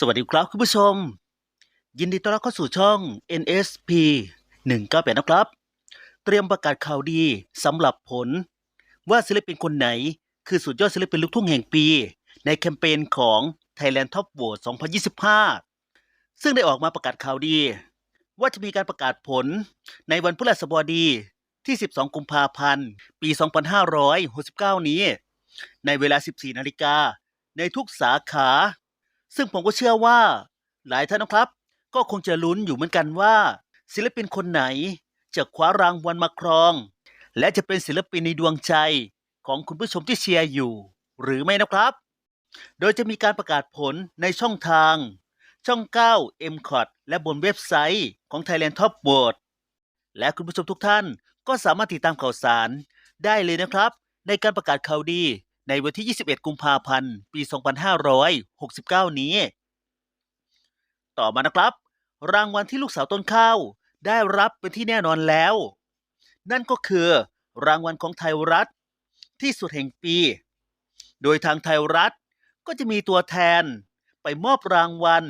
สวัสดีครับคุณผู้ชม ยินดีต้อนรับเข้าสู่ช่อง NSP 198นะครับ เตรียมประกาศข่าวดีสำหรับผล ว่าศิลปินคนไหน คือสุดยอดศิลปินลูกทุ่งแห่งปี ในแคมเปญของ Thailand Top Vote 2025 ซึ่งได้ออกมาประกาศข่าวดี ว่าจะมีการประกาศผลในวันพฤหัสบดีที่ 12 กุมภาพันธ์ ปี 2569 นี้ ในเวลา 14 นาฬิกา ในทุกสาขา ซึ่งผมก็เชื่อว่า หลายท่านนะครับ ก็คงจะลุ้นอยู่เหมือนกันว่า ศิลปินคนไหนจะคว้ารางวัลมาครอง และจะเป็นศิลปินในดวงใจของคุณผู้ชมที่เชียร์อยู่ หรือไม่นะครับ โดยจะมีการประกาศผลในช่องทาง ช่อง 9 m c o t และบนเว็บไซต์ของ Thailand Top Vote และคุณผู้ชมทุกท่านก็สามารถติดตามข่าวสารได้เลยนะครับ ในการประกาศข่าวดี ในวันที่ 21 กุมภาพันธ์ ปี 2569 นี้ ต่อมานะครับ รางวัลที่ลูกสาวต้นข้าว ได้รับเป็นที่แน่นอนแล้ว นั่นก็คือ รางวัลของไทยรัฐ ที่สุดแห่งปี โดยทางไทยรัฐก็จะมีตัวแทนไปมอบรางวัล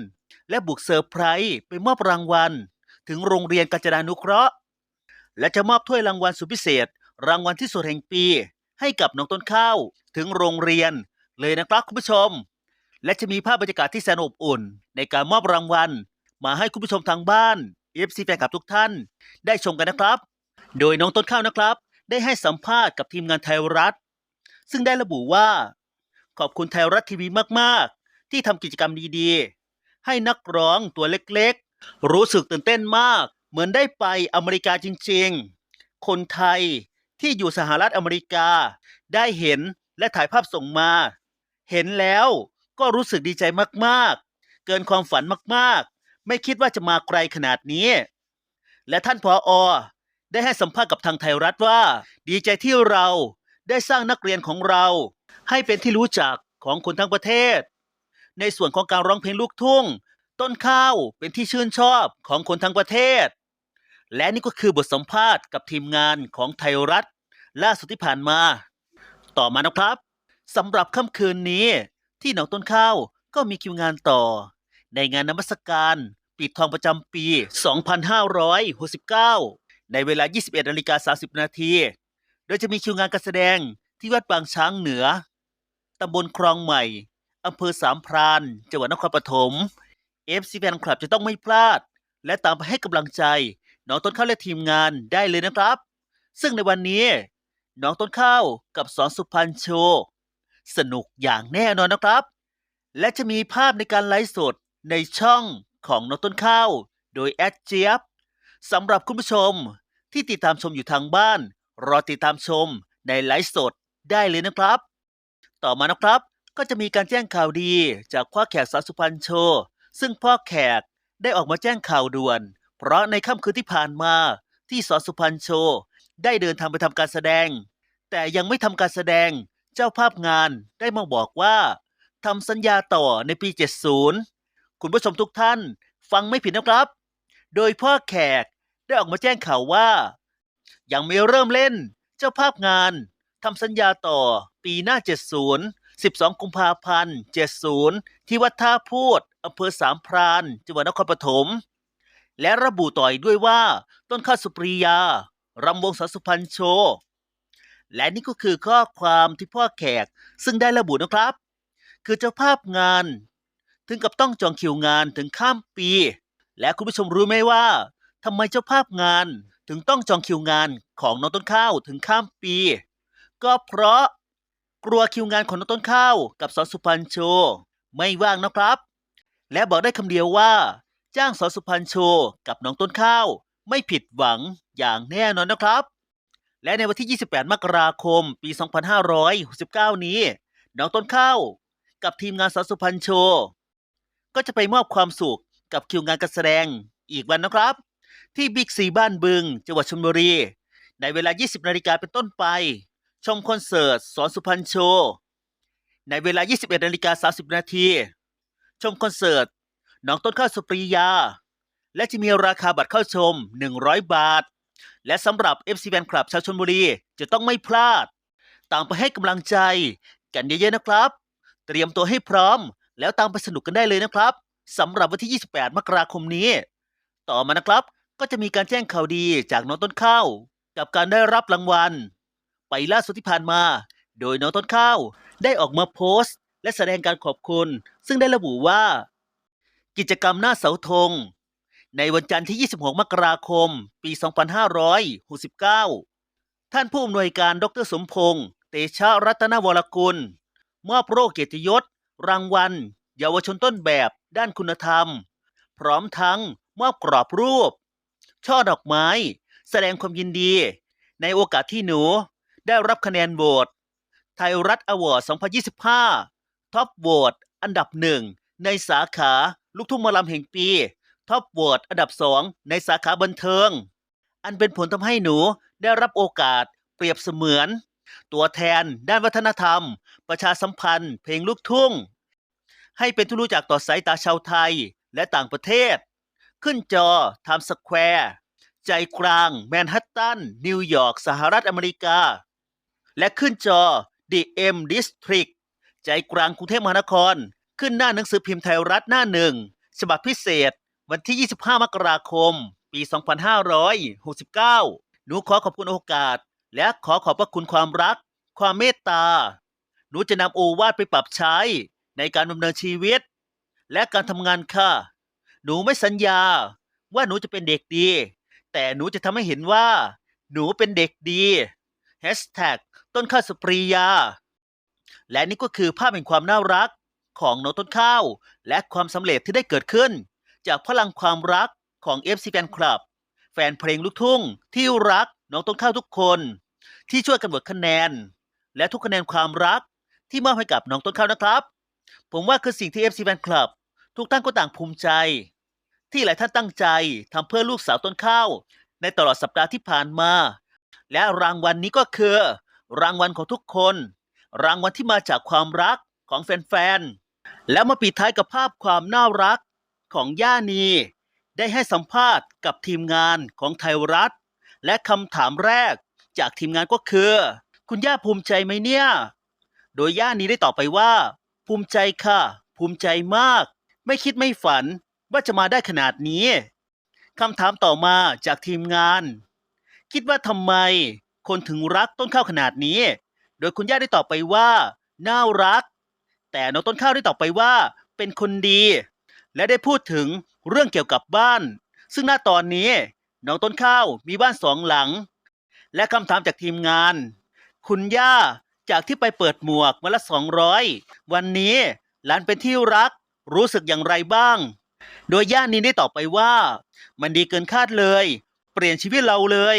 และบุกเซอร์ไพรส์ไปมอบรางวัล ถึงโรงเรียนกาญจนานุเคราะห์ และจะมอบถ้วยรางวัลสุดพิเศษ รางวัลที่สุดแห่งปี ให้กับน้องต้นข้าวถึงโรงเรียนเลยนะครับคุณผู้ชม และจะมีภาพบรรยากาศที่แสนอบอุ่น ในการมอบรางวัล มาให้คุณผู้ชมทางบ้าน FC แฟนคลับทุกท่าน ได้ชมกันนะครับ โดยน้องต้นข้าวนะครับ ได้ให้สัมภาษณ์กับทีมงานไทยรัฐ ซึ่งได้ระบุว่า ขอบคุณไทยรัฐทีวีมากๆ ที่ทำกิจกรรมดีๆ ให้นักร้องตัวเล็กๆ รู้สึกตื่นเต้นมาก เหมือนได้ไปอเมริกาจริงๆ คนไทย ที่อยู่สหรัฐอเมริกา ได้เห็นและถ่ายภาพส่งมา เห็นแล้วก็รู้สึกดีใจมากๆ เกินความฝันมากๆ ไม่คิดว่าจะมาไกลขนาดนี้ และท่านพออได้ให้สัมภาษณ์กับทางไทยรัฐว่า ดีใจที่เราได้สร้างนักเรียนของเรา ให้เป็นที่รู้จักของคนทั้งประเทศ ในส่วนของการร้องเพลงลูกทุ่ง ต้นข้าวเป็นที่ชื่นชอบของคนทั้งประเทศ และนี่ก็คือบทสัมภาษณ์กับทีมงานของไทยรัฐ ล่าสุดที่ผ่านมา ต่อมานะครับสำหรับค่ำคืนนี้ ที่หนองต้นข้าวก็มีคิวงานต่อ ในงานนมัสการปิดทองประจำปี 2569 ในเวลา 21นาฬิกา30 นาที โดยจะมีคิวงานการแสดงที่วัดบางช้างเหนือ ตำบลคลองใหม่ อำเภอสามพรานจังหวัดนครปฐม FC แฟนคลับจะต้องไม่พลาด และตามไปให้กำลังใจน้องต้นข้าวและทีมงานได้เลยนะครับ ซึ่งในวันนี้ น้องต้นข้าวกับสอนสุพรรณโชว์สนุกอย่างแน่นอนนะครับ และจะมีภาพในการไลฟ์สดในช่องของน้องต้นข้าว โดยแอดเจี๊ยบสำหรับคุณผู้ชมที่ติดตามชมอยู่ทางบ้าน รอติดตามชมในไลฟ์สดได้เลยนะครับ ต่อมานะครับก็จะมีการแจ้งข่าวดีจากพ่อแขกสาสุพรรณโชว์ซึ่งพ่อแขกได้ออกมาแจ้งข่าวด่วน เพราะในค่ำคืนที่ผ่านมาที่สอสุพรรณโชว์ ได้เดินทางไปทำการแสดง แต่ยังไม่ทำการแสดง เจ้าภาพงานได้มาบอกว่าทำสัญญาต่อในปี 70 คุณผู้ชมทุกท่านฟังไม่ผิดนะครับ โดยพ่อแขกได้ออกมาแจ้งข่าวว่า ยังไม่เริ่มเล่น เจ้าภาพงานทำสัญญาต่อปีหน้า 70 12 กุมภาพันธ์ 70 ที่วัดท่าพูดอำเภอสามพราน จังหวัดนครปฐม และระบุต่ออีกด้วยว่าต้นข้าวสุปรียา รำวงศสุพรรณโชว์และนี่ก็คือข้อความที่พ่อแขกซึ่งได้ระบุนะครับ คือเจ้าภาพงาน ถึงกับต้องจองคิวงานถึงข้ามปี และคุณผู้ชมรู้ไหมว่าทำไมเจ้าภาพงานถึงต้องจองคิวงานของน้องต้นข้าวถึงข้ามปี ก็เพราะกลัวคิวงานของน้องต้นข้าวกับสอนสุพรรณโชว์ไม่ว่างนะครับ และบอกได้คำเดียวว่า จ้างสอนสุพรรณโชว์กับน้องต้นข้าว ไม่ผิดหวังอย่างแน่นอนนะครับ และในวันที่ 28 มกราคม ปี 2569 นี้ น้องต้นข้าวกับทีมงานสอนสุพรรณโชว์ก็จะไปมอบความสุขกับคิวงานการแสดงอีกวันนะครับ ที่บิ๊กซีบ้านบึง จังหวัดชลบุรี ในเวลา 20 นาฬิกาเป็นต้นไป ชมคอนเสิร์ตสอนสุพรรณโชว์ในเวลา 21นาฬิกา30 นาที ชมคอนเสิร์ตน้องต้นข้าวสุปรียา และจะมีราคาบัตรเข้าชม 100 บาท และสำหรับ FC แฟนคลับชาวชนบุรีจะต้องไม่พลาด ตามไปให้กำลังใจ กันเยอะๆนะครับ เตรียมตัวให้พร้อม แล้วตามไปสนุกกันได้เลยนะครับสำหรับวันที่ 28 มกราคมนี้ ต่อมานะครับก็จะมีการแจ้งข่าวดีจากน้องต้นข้าว กับการได้รับรางวัล ไปล่าสุดที่ผ่านมา โดยน้องต้นข้าว ได้ออกมาโพสต์ และแสดงการขอบคุณ ซึ่งได้ระบุว่า กิจกรรมหน้าเสาธง ในวันจันทร์ที่ 26 มกราคม ปี 2569 ท่านผู้อำนวยการดรสมพงษ์เตชะรัตนวรกุล มอบโรคเกียรติยศ รางวัล เยาวชนต้นแบบด้านคุณธรรม พร้อมทั้งมอบกรอบรูป ช่อดอกไม้ แสดงความยินดี ในโอกาสที่หนู ได้รับคะแนนโหวตไทยรัฐอวอร์ด 2025 ท็อปโหวตอันดับหนึ่งในสาขาลูกทุ่งมอลำแห่งปี ท็อปโหวตอันดับสองในสาขาบันเทิง อันเป็นผลทำให้หนูได้รับโอกาสเปรียบเสมือน ตัวแทนด้านวัฒนธรรม ประชาสัมพันธ์ เพลงลูกทุ่ง ให้เป็นที่รู้จักต่อสายตาชาวไทยและต่างประเทศ ขึ้นจอไทม์สแควร์ใจกลางแมนฮัตตัน นิวยอร์กสหรัฐอเมริกา และขึ้นจอ The M District ใจกลางกรุงเทพมหานคร ขึ้นหน้าหนังสือพิมพ์ไทยรัฐหน้าหนึ่ง ฉบับพิเศษ วันที่ 25 มกราคม ปี 2569 หนูขอขอบคุณโอกาส และขอขอบพระคุณความรัก ความเมตตา หนูจะนำโอวาทไปปรับใช้ในการดำเนินชีวิต และการทำงานค่ะ หนูไม่สัญญาว่าหนูจะเป็นเด็กดี แต่หนูจะทำให้เห็นว่า หนูเป็นเด็กดีต้นข้าวสุปรียา และนี่ก็คือภาพแห่งความน่ารักของน้องต้นข้าว และความสำเร็จที่ได้เกิดขึ้น จากพลังความรักของ FC Fan Club แฟนเพลงลูกทุ่ง ที่รักน้องต้นข้าวทุกคน ที่ช่วยกันโหวตคะแนน และทุกคะแนนความรักที่มอบให้กับน้องต้นข้าวนะครับ ผมว่าคือสิ่งที่ FC Fan Club ทุกท่านก็ต่างภูมิใจ ที่หลายท่านตั้งใจทำเพื่อลูกสาวต้นข้าวในตลอดสัปดาห์ที่ผ่านมา และรางวัลนนี้ก็คือ รางวัลของทุกคน รางวัลที่มาจากความรักของแฟนๆ แล้วมาปิดท้ายกับภาพความน่ารัก ของย่านี ได้ให้สัมภาษณ์กับทีมงานของไทยรัฐ และคำถามแรกจากทีมงานก็คือ คุณย่าภูมิใจไหมเนี่ย โดยย่านีได้ตอบไปว่า ภูมิใจค่ะ ภูมิใจมาก ไม่คิดไม่ฝันว่าจะมาได้ขนาดนี้คำถามต่อมาจากทีมงาน คิดว่าทำไมคนถึงรักต้นข้าวขนาดนี้ โดยคุณย่าได้ตอบไปว่า น่ารัก แต่น้องต้นข้าวได้ตอบไปว่า เป็นคนดี และได้พูดถึงเรื่องเกี่ยวกับบ้าน ซึ่งณตอนนี้น้องต้นข้าวมีบ้านสองหลัง และคำถามจากทีมงาน คุณย่าจากที่ไปเปิดหมวกวันละสองร้อยวันนี้หลานเป็นที่รักรู้สึกอย่างไรบ้าง โดยย่านี้ได้ตอบไปว่า มันดีเกินคาดเลย เปลี่ยนชีวิตเราเลย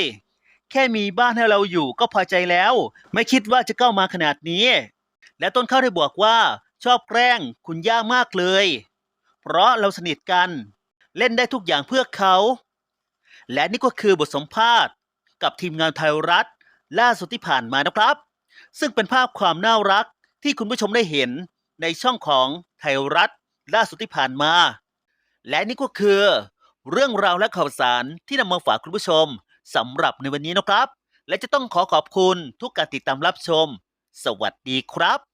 แค่มีบ้านให้เราอยู่ก็พอใจแล้ว ไม่คิดว่าจะก้าวมาขนาดนี้ และต้นข้าวได้บอกว่าชอบแกล้งคุณย่ามากเลย เพราะเราสนิทกัน เล่นได้ทุกอย่างเพื่อเขา และนี่ก็คือบทสัมภาษณ์ กับทีมงานไทยรัฐ ล่าสุดที่ผ่านมานะครับ ซึ่งเป็นภาพความน่ารักที่คุณผู้ชมได้เห็นในช่องของไทยรัฐ ล่าสุดที่ผ่านมา และนี่ก็คือ เรื่องราวและข่าวสารที่นำมาฝากคุณผู้ชมสำหรับในวันนี้นะครับ และจะต้องขอขอบคุณทุกการติดตามรับชม สวัสดีครับ